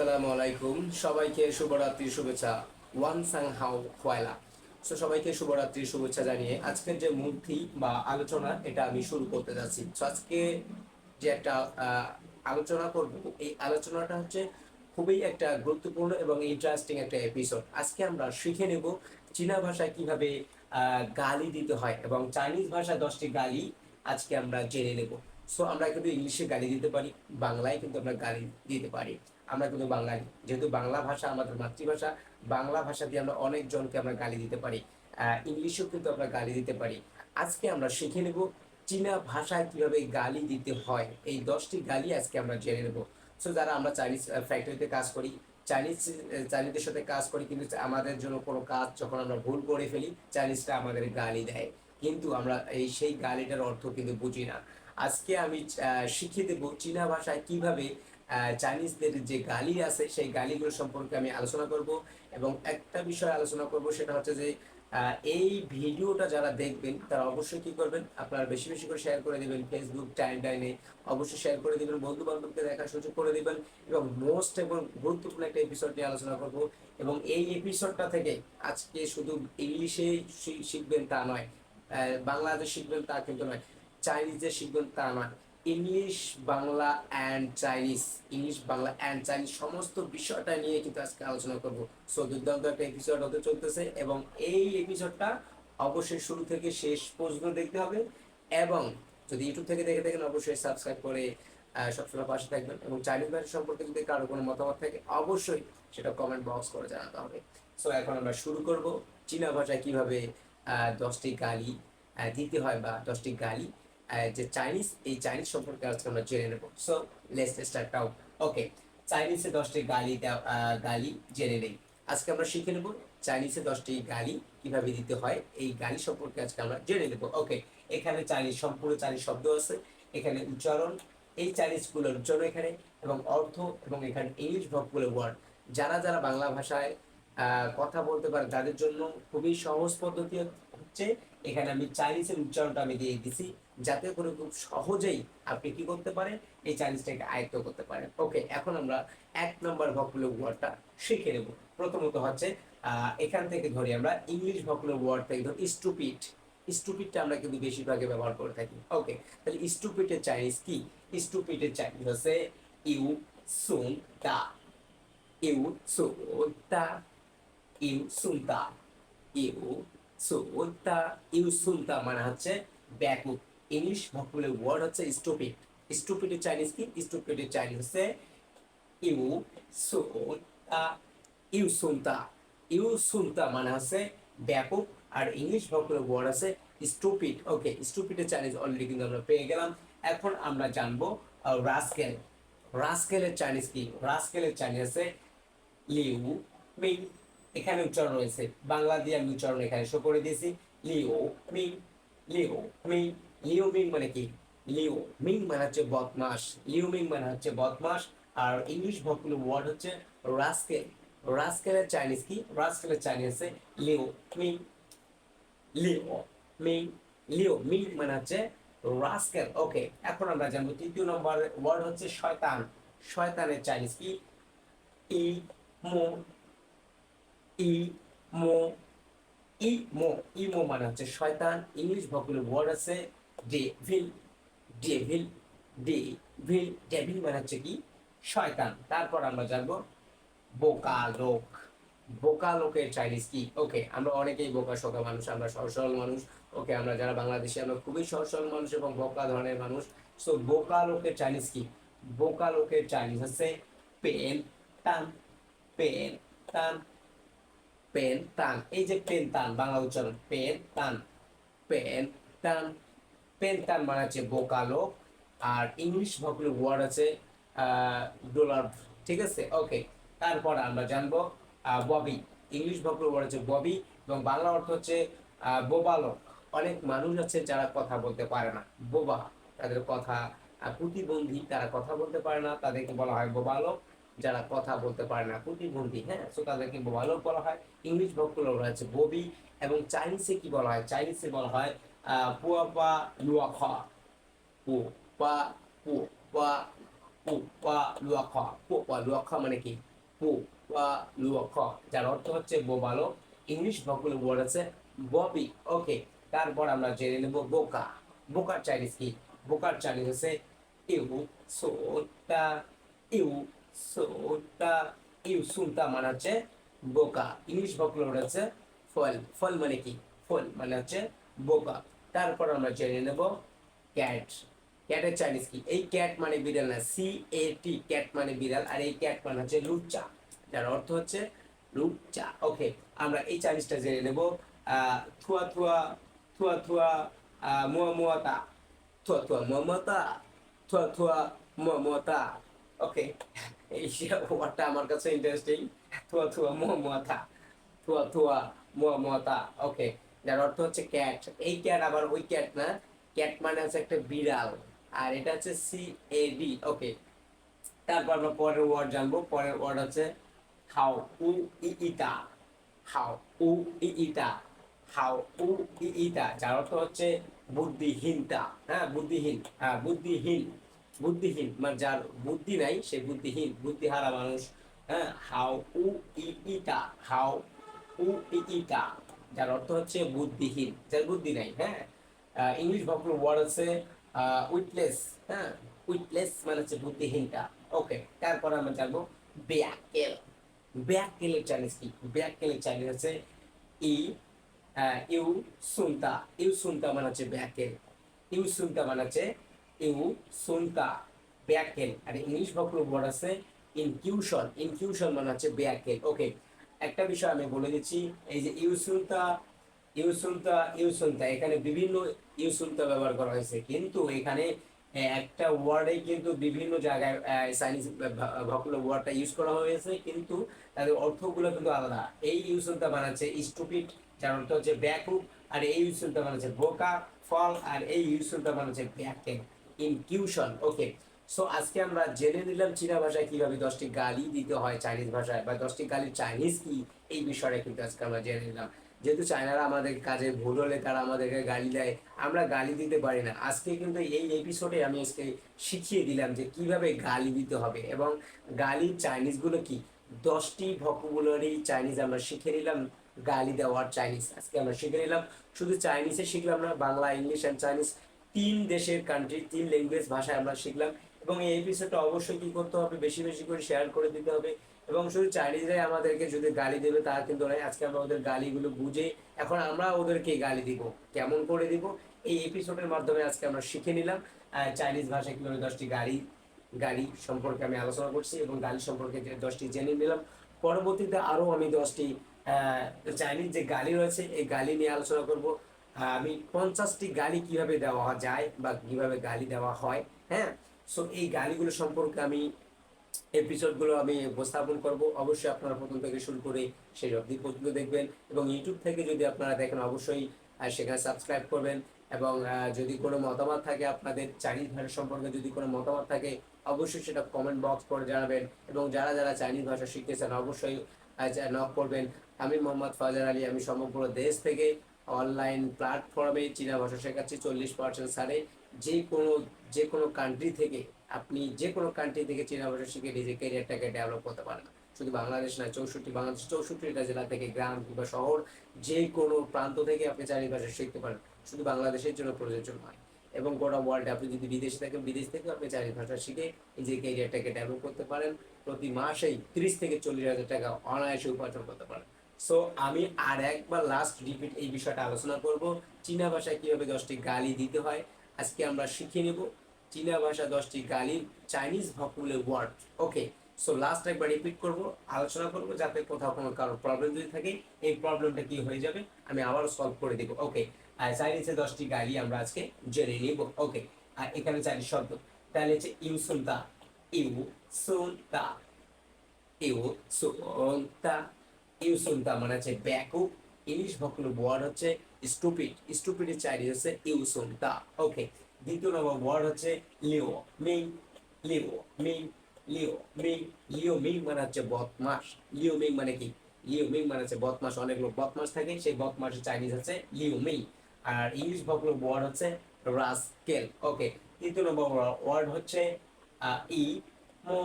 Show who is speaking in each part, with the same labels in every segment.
Speaker 1: আসসালামু আলাইকুম। সবাইকে শুভরাত্রির শুভেচ্ছা। ওয়ান সাং হাও খোয়ালা সো সবাইকে শুভরাত্রির শুভেচ্ছা জানিয়ে আজকের যে মূর্তি বা আলোচনা, এটা আমি শুরু করতে যাচ্ছি। সো আজকে যে একটা আলোচনা করব, এই আলোচনাটা হচ্ছে খুবই একটা গুরুত্বপূর্ণ এবং ইন্টারেস্টিং একটা এপিসোড আজকে আমরা শিখে নেব চীনা ভাষায় কীভাবে গালি দিতে হয় এবং চাইনিজ ভাষায় দশটি গালি আজকে আমরা জেনে নেব। সো আমরা কিন্তু ইংলিশে গালি দিতে পারি, বাংলায় কিন্তু আমরা গালি দিতে পারি। আমরা কিন্তু বাঙালি যেহেতু বাংলা ভাষা আমাদের মাতৃভাষা, বাংলা ভাষা দিয়ে আমরা অনেকজনকে আমরা গালি দিতে পারি। ইংলিশেও কিন্তু আমরা গালি দিতে পারি। আজকে আমরা শিখে নেব চীনা ভাষায় কীভাবে গালি দিতে হয়। এই দশটি গালি আজকে আমরা জেনে নেব। সো যারা আমরা চাইনিজ ফ্যাক্টরিতে কাজ করি, চাইনিজ চাইনিজদের সাথে কাজ করি, কিন্তু আমাদের জন্য কোনো কাজ যখন আমরা ভুল করে ফেলি চাইনিজটা আমাদের গালি দেয়। কিন্তু আমরা এই সেই গালিটার অর্থ কিন্তু বুঝি না। আজকে আমি শিখিয়ে দেবো চীনা ভাষায় কীভাবে চাইনিজদের যে গালি আছে, সেই গালিগুলো সম্পর্কে আমি আলোচনা করব এবং একটা বিষয় আলোচনা করব, সেটা হচ্ছে যে এই ভিডিওটা যারা দেখবেন, তারা অবশ্যই কি করবেন, আপনারা বেশি বেশি করে শেয়ার করে দিবেন ফেসবুক টাইম টাইমে অবশ্যই শেয়ার করে দিবেন বন্ধু বান্ধবকে দেখার সুযোগ করে দিবেন এবং মোস্ট এবং গুরুত্বপূর্ণ একটা এপিসোড নিয়ে আলোচনা করব এবং এই এপিসোডটা থেকে আজকে শুধু ইংলিশে শিখবেন তা নয় বাংলাতে শিখবেন তা কিন্তু নয় চাইনিজে শিখবেন তা নয়। English, Bangla and Chinese. English, Bangla and Chinese সমস্ত বিষয়টা নিয়ে কিন্তু আজকে আলোচনা করব। সো, দুর্দান্ত একটা এপিসোড হতে চলতেছে এবং এই এপিসোডটা অবশ্যই শুরু থেকে শেষ পর্যন্ত দেখতে হবে এবং যদি ইউটিউব থেকে দেখে থাকেন, অবশ্যই সাবস্ক্রাইব করে সবসময় পাশে থাকবেন এবং চাইনিজ ভাষা সম্পর্কে যদি কারও কোনো মতামত থাকে, অবশ্যই সেটা কমেন্ট বক্স করে জানাতে হবে। সো, এখন আমরা শুরু করব। চীনা ভাষায় কীভাবে দশটি গালি দিতে হয় বা দশটি গালি যে চাইনিজ এই চাইনিজ সম্পর্কে আজকে আমরা জেনে নেব। So let's start out okay চাইনিজে দশটি গালি গালি জেনে নেই। আজকে আমরা শিখে নেব চাইনিজে দশটি গালি কীভাবে দিতে হয়। এই গালি সম্পর্কে আজকে আমরা জেনে নেব। ওকে এখানে চাইনিজ সম্পূর্ণ চাইনিজ শব্দ আছে। এখানে উচ্চারণ, এই চাইনিজগুলোর উচ্চারণ এখানে, এবং অর্থ, এবং এখানে ইংলিশ ভাবগুলো ওয়ার্ড যারা যারা বাংলা ভাষায় কথা বলতে পারে, তাদের জন্য খুবই সহজ পদ্ধতি হচ্ছে। এখানে আমি চাইনিজের উচ্চারণটা আমি দিয়ে দিছি। যাতে করে খুব সহজেই আপনি কি করতে পারেন? এই চাইনিজটাকে আয়ত্ত করতে পারেন। ওকে এখন আমরা এক নম্বর ভকুলো ওয়ার্ডটা শিখে নেব। প্রথমত হচ্ছে এখান থেকে ধরি আমরা ইংলিশ ভকুলো ওয়ার্ড থেকে ধরি স্টুপিড স্টুপিডটা আমরা কিন্তু বেশিরভাগে ব্যবহার করে থাকি। ওকে তাহলে স্টুপিডের চাইনিজ কি? স্টুপিডের চাইনিজ হচ্ছে ইউ সুন দা। ইউ সুন দা। ইউ সুনতা ইউ সুনতা ইউ সুনতা মানে হচ্ছে ব্যাকুপ ইংলিশ ভকুলের ওয়ার্ড হচ্ছে স্টুপিড স্টুপিডের চাইনিজ কি? স্টুপিডের চাইনিজ হচ্ছে ইউ সুনতা ইউ সুনতা। ইউ সুনতা মানে হচ্ছে ব্যাপক। আর ইংলিশ ভকুলের ওয়ার্ড আছে স্টুপিড ওকে স্টুপিডের চাইনিজ অলরেডি কিন্তু আমরা পেয়ে গেলাম। এখন আমরা জানব রাস্কেল রাস্কেলের চাইনিজ কি? রাস্কেলের চাইনিজ আছে লিউ মিং এখানে উচ্চারণ রয়েছে বাংলা দিয়ে আমি উচ্চারণ এখানে শো করে দিয়েছি। লিও মিং লিও মিং লিও মিং মানে কি? লিও মিং মানে হচ্ছে বদমাস লিও মিং মানে হচ্ছে বদমাস আর ইংলিশ ভকুল ওয়ার্ড হচ্ছে রাস্কেল রাস্কেলের চাইনিজ কি? রাস্কেলের চাইনিজ আছে লিও মিং। লিও মিং। লিও মিং মানে হচ্ছে রাস্কেল ওকে এখন আমরা জানব তৃতীয় নম্বর ওয়ার্ড হচ্ছে শয়তান। শয়তানের চাইনিজ কি? ই মো। ই মো। ই মো। ই মো মানে হচ্ছে শয়তান। ইংলিশ ভকুলের ওয়ার্ড আছে ডেভিল ডেভিল ডেভিল ডেভিল মানে হচ্ছে কি? শয়তান। তারপর আমরা জানব বোকা লোক। বোকা লোকের চাইনিজ কি? ওকে আমরা অনেকেই বোকা, শোকা মানুষ, আমরা সহজ সরল মানুষ। ওকে আমরা যারা বাংলাদেশি, আমরা খুবই সহজ সরল মানুষ এবং বোকা ধরনের মানুষ। সো বোকা লোকের চাইনিজ কি? বোকা লোকের চাইনিজ হচ্ছে পেন, টান পেন টান পেন, টান। এই যে পেন, টান, বাংলা উচ্চারণ, পেন, টান পেন, টান পেন টান মানে হচ্ছে বোকা লোক আর ইংলিশ ভকুলের ওয়ার্ড আছে ডলার ঠিক আছে? ওকে তারপর আমরা জানব ববি। ইংলিশ ভকুলের ওয়ার্ড আছে ববি এবং বাংলা অর্থ হচ্ছে আহ, বোবা লোক। অনেক মানুষ আছে যারা কথা বলতে পারে না বোবা। তাদের কথা প্রতিবন্ধী তারা কথা বলতে পারে না তাদেরকে বলা হয় বোবা লোক। যারা কথা বলতে পারে না প্রতিবন্ধী হ্যাঁ? সো তাদেরকে ভালো বলা হয়। ইংলিশ ভক্তগুলো রয়েছে ববি এবং চাইনিজে কি বলা হয়? চাইনিজে বলা হয় পুয়া পা লুয়া খা পা পু পা পা লুয়া খ পু পা মানে কি পু পা লুয়া খ যার অর্থ হচ্ছে বোবালো ইংলিশ ভকুল ওয়ার্ড আছে ববি। ওকে তারপর আমরা জেনে নেব বোকা। বোকার চাইনিজ কি? বোকার চাইনিজ হচ্ছে ইউ সোটা ইউ সোটা, ইউ সুনটা মানে হচ্ছে বোকা। ইংলিশ ভকুল ওয়ার্ড আছে ফল। ফল মানে কি? ফল মানে হচ্ছে বোকা। তারপর আমরা জেনে নেব ক্যাট ক্যাটের চাইনিজ কি? এই ক্যাট মানে বিড়াল না সি এ টি ক্যাট মানে বিড়াল, আর এই ক্যাট মানে হচ্ছে লুচ্চা, যার অর্থ হচ্ছে লুচ্চা। ওকে আমরা এই চাইনিজটা জেনে নেব থুয়া থুয়া থুয়া থুয়া মুয়া মুয়াতা থুয়া থুয়া, মুয়া মুয়াতা থুয়া থুয়া, মুয়া মুয়াতা ওকে এই ওয়ার্ডটা আমার কাছে ইন্টারেস্টিং থুয়া থুয়া, মুয়া মুয়াতা থুয়া থুয়া, মুয়া মুয়াতা ওকে যার অর্থ হচ্ছে ক্যাট এই ক্যাট আবার ওই ক্যাট না ক্যাট মানে হচ্ছে একটা বিড়াল। আর এটা হচ্ছে সি এ ডি ওকে তারপর আমরা পরের ওয়ার্ড জানব। পরের ওয়ার্ড হচ্ছে হাউ উ, ই, ইটা। হাউ উ, ই, ইটা। হাউ উ, ই, ইটা, যার অর্থ হচ্ছে বুদ্ধিহীনতা। হ্যাঁ বুদ্ধিহীন। হ্যাঁ বুদ্ধিহীন। বুদ্ধিহীন মানে যার বুদ্ধি নাই, সে বুদ্ধিহীন। বুদ্ধিহারা মানুষ। হ্যাঁ হাউ উ, ই, ইটা। হাউ উ, ই, ইটা। যার অর্থ হচ্ছে বুদ্ধিহীন, যার বুদ্ধি নাই হ্যাঁ? ইংলিশ ভকুল ওয়ার্ড আছে উইটলেস হ্যাঁ? উইটলেস মানে হচ্ছে বুদ্ধিহীনটা ওকে তারপর আমরা জানব ব্যাকেল। ব্যাকেলের চাইনিজ কি? ব্যাকেলের চাইনিজ হচ্ছে ই ইউ, সুনতা। ইউ, সুনতা মানে হচ্ছে ব্যাকেল। ইউ, সুনতা মানে হচ্ছে ইউ, সুনতা। ব্যাকেল। আর ইংলিশ ভকুল ওয়ার্ড আছে ইনকিউশন ইনকিউশন মানে হচ্ছে ব্যাকেল। ওকে একটা বিষয় আমি বলে দিচ্ছি, এই যে ইউ সুনতা ইউসুলতা ইউসুলতা, এখানে বিভিন্ন ইউসুলতা ব্যবহার করা হয়েছে। কিন্তু এখানে একটা ওয়ার্ডে কিন্তু বিভিন্ন জায়গায় চাইনিজ ভকুল ওয়ার্ডটা ইউজ করা হয়েছে, কিন্তু তাদের অর্থগুলো কিন্তু আলাদা। এই ইউসুলতা বানাচ্ছে স্টুপিড যার অর্থ হচ্ছে ব্যাকুপ আর এই ইউসুলতা বানাচ্ছে বোকা, ফল, আর এই ইউসুলতা বানাচ্ছে ব্যাকেন। ইনকিউশন ওকে সো আজকে আমরা জেনে নিলাম চীনা ভাষায় কীভাবে দশটি গালি দিতে হয় চাইনিজ ভাষায় বা দশটি গালি চাইনিজ কি? এই বিষয়টা কিন্তু আজকে আমরা জেনে নিলাম। যেহেতু চায়নারা আমাদের কাজে ভুল হলে তারা আমাদেরকে গালি দেয়, আমরা গালি দিতে পারি না। আজকে কিন্তু এই এপিসোডে আমি আজকে শিখিয়ে দিলাম যে কীভাবে গালি দিতে হবে এবং গালির চাইনিজগুলো কি? দশটি ভকুবুলারি চাইনিজ আমরা শিখে নিলাম, গালি দেওয়ার চাইনিজ আজকে আমরা শিখে নিলাম। শুধু চাইনিজে শিখলাম না, বাংলা, ইংলিশ অ্যান্ড চাইনিজ তিন দেশের কান্ট্রি তিন ল্যাঙ্গুয়েজ ভাষায় আমরা শিখলাম। এবং এই এপিসোডটা অবশ্যই কি করতে হবে, বেশি বেশি করে শেয়ার করে দিতে হবে। এবং শুধু চাইনিজরাই আমাদেরকে যদি গালি দেবে তা কিন্তু আজকে আমরা ওদের গালিগুলো বুঝে, এখন আমরা ওদেরকে গালি দিব, কেমন করে দিব, এই এপিসোডের মাধ্যমে আজকে আমরা শিখে নিলাম চাইনিজ ভাষায় কীভাবে দশটি গালি গালি সম্পর্কে আমি আলোচনা করছি এবং গালি সম্পর্কে দশটি জেনে নিলাম। পরবর্তীতে আরও আমি দশটি চাইনিজ যে গালি রয়েছে, এই গালি নিয়ে আলোচনা করব। আমি পঞ্চাশটি গালি কীভাবে দেওয়া যায় বা কীভাবে গালি দেওয়া হয় হ্যাঁ? সো এই গাড়িগুলো সম্পর্কে আমি এপিসোডগুলো আমি উপস্থাপন করব। অবশ্যই আপনারা প্রথম থেকে শুরু করে সেই অবধি পর্যন্ত দেখবেন এবং ইউটিউব থেকে যদি আপনারা দেখেন, অবশ্যই সেখানে সাবস্ক্রাইব করবেন এবং যদি কোনো মতামত থাকে আপনাদের চাইনিজ ভাষা সম্পর্কে যদি কোনো মতামত থাকে, অবশ্যই সেটা কমেন্ট বক্স করে জানাবেন এবং যারা যারা চাইনিজ ভাষা শিখতে চান অবশ্যই নক করবেন। আমি মোহাম্মদ ফাজার আলী, আমি সমগ্র দেশ থেকে অনলাইন প্ল্যাটফর্মে চীনা ভাষা শেখাচ্ছি চল্লিশ পার্সেন্ট সারে যে কোনো যে কোনো কান্ট্রি থেকে আপনি যে কোনো কান্ট্রি থেকে চীনা ভাষা শিখে নিজের ক্যারিয়ারটাকে ডেভেলপ করতে পারেন। শুধু বাংলাদেশ না চৌষট্টি, বাংলাদেশ চৌষট্টিটা জেলা থেকে গ্রাম কিংবা শহর যে কোনো প্রান্ত থেকে আপনি চাইনিজ ভাষা শিখতে পারেন। শুধু বাংলাদেশের জন্য প্রযোজ্য নয়, এবং গোটা ওয়ার্ল্ডে আপনি যদি বিদেশে থাকেন, বিদেশ থেকে আপনি চাইনিজ ভাষা শিখে নিজের ক্যারিয়ারটাকে ডেভেলপ করতে পারেন। প্রতি মাসেই তিরিশ থেকে চল্লিশ হাজার টাকা অনায়াসে উপার্জন করতে পারেন। সো আমি আর একবার লাস্ট রিপিট এই বিষয়টা আলোচনা করব, চীনা ভাষায় কীভাবে দশটি গালি দিতে হয় আজকে আমরা শিখে নেব চীনা ভাষা দশটি গালির চাইনিজ ভকুলের ওয়ার্ড ওকে সো লাস্ট একবার রিপিট করব, আলোচনা করব, যাতে কোথাও কোনো কারোর প্রবলেম যদি থাকে, এই প্রবলেমটা কি হয়ে যাবে, আমি আবারও সলভ করে দেবো। ওকে আর চাইনিজে দশটি গালি আমরা আজকে জেনে নিব। ওকে আর এখানে চাইনিজ শব্দ। তাহলে হচ্ছে ইউ সুনতা ইউ সুনতা ইউ সুনতা ইউ সুনতা মানে হচ্ছে ব্যাকুপ ইংলিশ ভকুল ওয়ার্ড হচ্ছে স্টুপিড স্টুপিডের চাইনিজ হচ্ছে ইউ সুনতা ওকে দ্বিতীয় নম্বর ওয়ার্ড হচ্ছে লিও মিং লিও মিং লিও মিং লিও মিং মানে হচ্ছে বদমাস, লিও মিং মানে কি? লিও মিং মানে হচ্ছে বদমাস, অনেক লোক বদমাস থাকে, সেই বদমাসের চাইনিজ হচ্ছে লিও মিং আর ইংলিশ ভকুল ওয়ার্ড হচ্ছে রাস্কেল ওকে তৃতীয় নম্বর ওয়ার্ড হচ্ছে ই, মো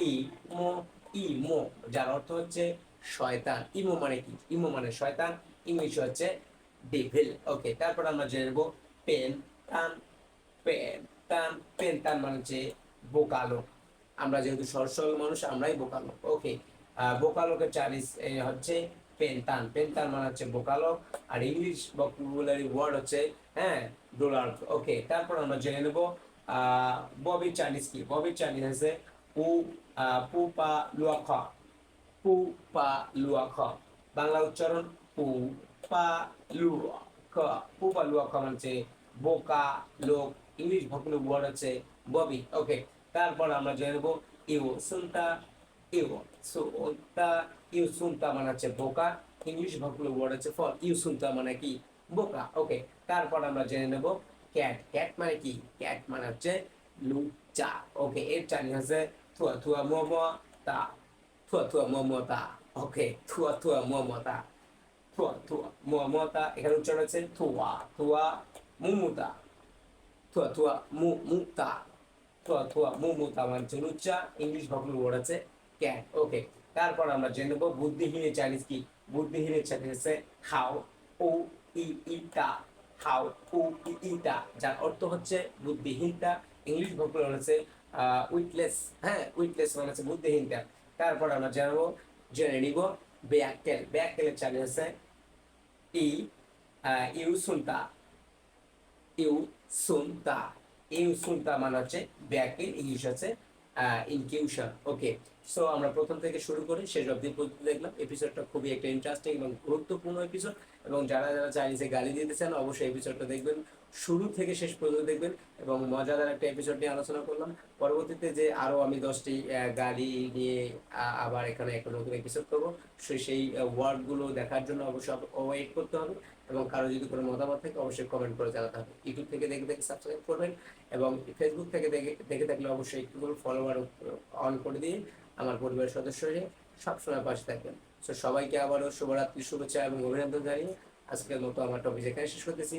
Speaker 1: ই মো ই, মো, যার অর্থ হচ্ছে শয়তান। ইমো মানে কি? ইমো মানে শয়তান ইংলিশ হচ্ছে ডেভিল ওকে তারপর আমরা জেনে নেব পেন টান পেন টান পেন টান মানে হচ্ছে বোকালো আমরা যেহেতু সহজ সরল মানুষ, আমরাই বোকালো ওকে বোকালোকে চাইনিজ হচ্ছে পেন্টান পেন্টান মানে হচ্ছে বোকালো আর ইংলিশ ভোকাবুলারি ওয়ার্ড হচ্ছে হ্যাঁ ডলার ওকে তারপর আমরা জেনে নেব ববি চাইনিজ কি? ববি চাইনিজ আছে পু পু, পা, লুয়া পু, পা, লুয়া, খ। বাংলা উচ্চারণ পু, পা, লুয়া, খ। পু, পা, লুয়া, খ মানে হচ্ছে বোকা, লোক, ইংলিশ ভোকাবুলারি ওয়ার্ড হচ্ছে ববি ওকে তারপর আমরা জেনে নেব ইউ সুনতা ইউ সুনতা ইউ সুনতা মানে হচ্ছে বোকা, ইংলিশ ভোকাবুলারি ওয়ার্ড হচ্ছে ফল। ইউ সুনতা মানে কি? বোকা। ওকে তারপর আমরা জেনে নেব ক্যাট। ক্যাট মানে কি? ক্যাট মানে হচ্ছে লুচা। ওকে এর চাইনিজ হচ্ছে থুয়া থুয়া মো মো তা থুয়া থুয়া মো মো তা ওকে থুয়া থুয়া মো মো তা থুয়া থুয়া মো মো তা এখানে উচ্চারণ হচ্ছে থুয়া থুয়া মুমুতা থুয়া থুয়া মু মুতা থুয়া থুয়া মু মুতা মানে হচ্ছে ইংলিশ ভোকাবুলারি ওয়ার্ড আছে ক্যাট ওকে তারপর আমরা জেনে নেব বুদ্ধিহীনের কি ই যার অর্থ হচ্ছে বুদ্ধিহীনতা ইংলিশ হ্যাঁ মানে হচ্ছে বুদ্ধিহীনতা তারপর আমরা জানব, জেনে নিব ব্যাকটেল ব্যাকটেলের চাইনিজ হচ্ছে ই ইউ সুনতা ইউ সুনতা ইউ সুনতা মানে হচ্ছে ব্যাকেল ইংলিশ হচ্ছে ইনকিউশন ওকে সো আমরা প্রথম থেকে শুরু করি, শেষ অবধি পর্যন্ত দেখলাম। এপিসোডটা খুবই একটা ইন্টারেস্টিং এবং গুরুত্বপূর্ণ এপিসোড এবং যারা যারা চাইনিজে গালি দিতে চান, অবশ্যই এপিসোডটা দেখবেন। শুরু থেকে শেষ পর্যন্ত দেখবেন এবং মজাদার একটা এপিসোড নিয়ে আলোচনা করলাম। পরবর্তীতে যে আরও আমি দশটি গাড়ি নিয়ে আবার এখানে একটা নতুন এপিসোড করব সেই ওয়ার্ডগুলো দেখার জন্য অবশ্যই ওয়েট করতে হবে এবং কারও যদি কোনো মতামত থাকে অবশ্যই কমেন্ট করে জানাতে হবে। ইউটিউব থেকে দেখে দেখে সাবস্ক্রাইব করবেন এবং ফেসবুক থেকে দেখে দেখে থাকলে অবশ্যই একটু ফলোয়ার অন করে দিয়ে আমার পরিবারের সদস্য হয়ে সবসময় পাশে থাকবেন। সো সবাইকে আবারও শুভরাত্রি, শুভেচ্ছা এবং অভিনন্দন জানিয়ে আজকের মতো আমার টপিক এখানে শেষ করতেছি।